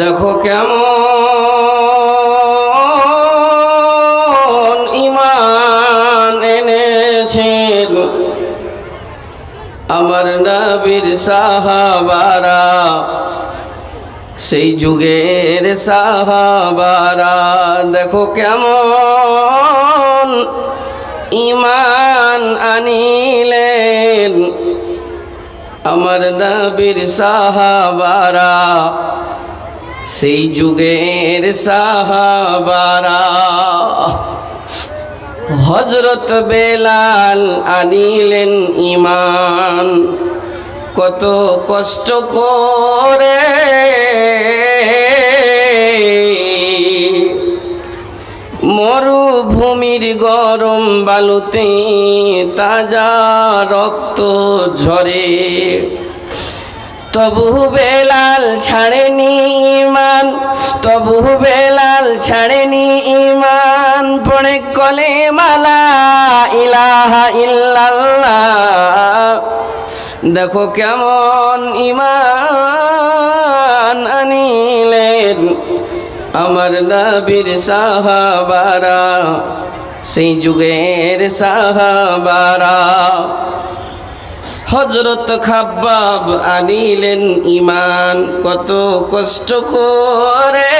দেখো কেমন ইমান এনেছেন আমার নবীর সাহাবারা, সেই যুগের সাহাবারা, দেখো কেমন ইমান আনিলেন। আমার নবীর সাহাবারা সেই যুগের সাহাবারা হজরত বেলাল আনিলেন ইমান কত কষ্ট করে মরুভূমির গরম বালুতে তাজা রক্ত ঝরে। তবু বেলাল ছাড়েনি ইমান তবু বেলাল ছাড়েনি ইমান পড়ে কলে মালা ইলাহা ইল্লাল্লাহ। দেখো কেমন ইমান আনিলেন আমার নবীর সাহাবারা, সেই যুগের সাহাবারা। হজরত খাব্বাব আনিলেন ইমান কত কষ্ট করে।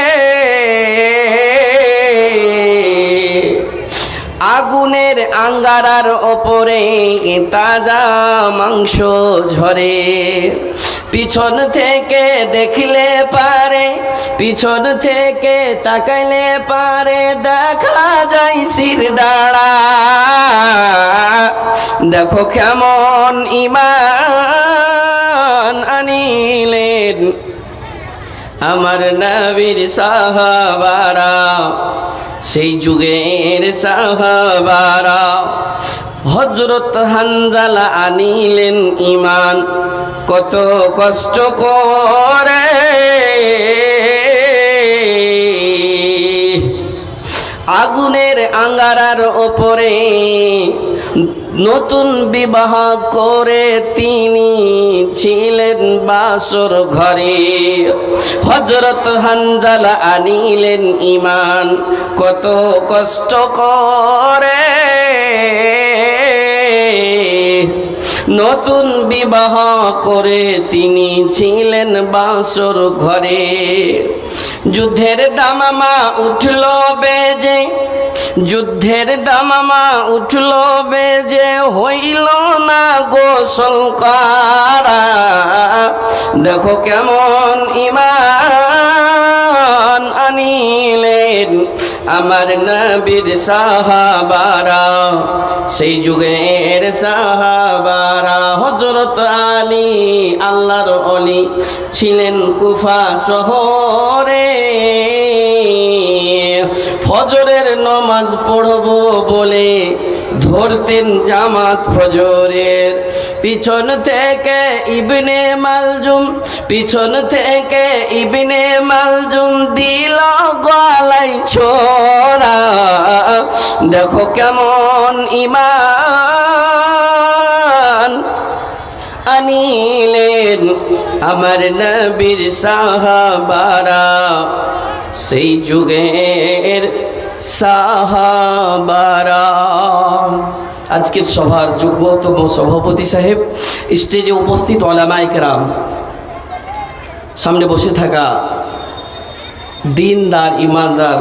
আগুনের আঙ্গারার ওপরে তাজা মাংস ঝরে। পিছন থেকে দেখলে পারে, পিছন থেকে তাকাইলে পারে, দেখা যায় সির ডাড়া। দেখো কেমন ইমান আনিলেন আমার নবীর সাহাবারা, সেই যুগের সাহাবারা। হজরত হানজালা আনিলেন ইমান কত কষ্ট করে। আগুনের আঙ্গারার ওপরে নতুন বিবাহ করে তিনি ছিলেন বাসর ঘরে। হজরত হানজালা আনিলেন ইমান কত কষ্ট করে। নতুন বিবাহ করে তিনি ছিলেন বাসর ঘরে। যুদ্ধের দামামা উঠল বেজে, যুদ্ধের দামামা উঠল বেজে, হইল না গোসল করা। দেখো কেমন ইমান আমার নবীর সাহাবারা সেই যুগের সাহাবারা হজরত আলী আল্লাহর অলি ছিলেন কুফা শহরে। ফজরের নমাজ পড়ব বলে ধরতেন জামাত ফজরের। পিছন থেকে ইবনে মালজুম, পিছন থেকে ইবনে মালজুম দিল গলাই ছোড়া। দেখো কেমন ইমান আনিলেন আমার নবীর সাহাবারা। সেই যুগের সাহাবারা। আজকে সভার যোগ্যতম সভাপতি সাহেব, স্টেজে উপস্থিত ওলামাইকরাম সামনে বসে থাকা দিনদার, ইমানদার